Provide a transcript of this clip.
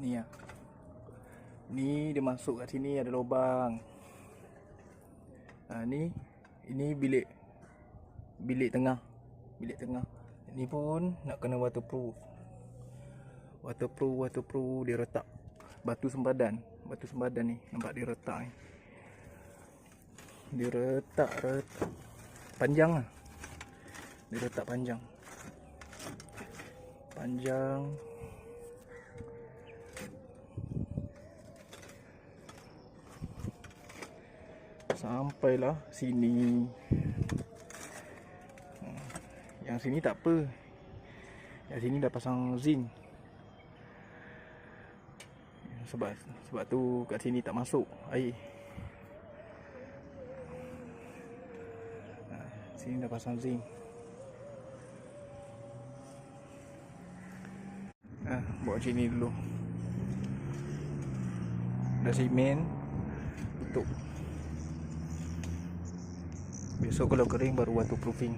Ni ya. Ni dia masuk kat sini ada lubang. Ha, ni ini bilik bilik tengah. Bilik tengah. Ni pun nak kena waterproof. Waterproof, waterproof dia retak batu sempadan. Batu sempadan ni nampak dia retak ni. Dia retak, retak. Panjang lah. Dia retak panjang. Panjang. Sampailah sini. Hmm, Yang sini tak apa. Yang sini dah pasang zinc. Sebab sebab tu kat sini tak masuk air. Ha, Sini dah pasang zinc. Ah, buat macam ni dulu. Dah simen tutup. Besok kalau kering baru waterproofing.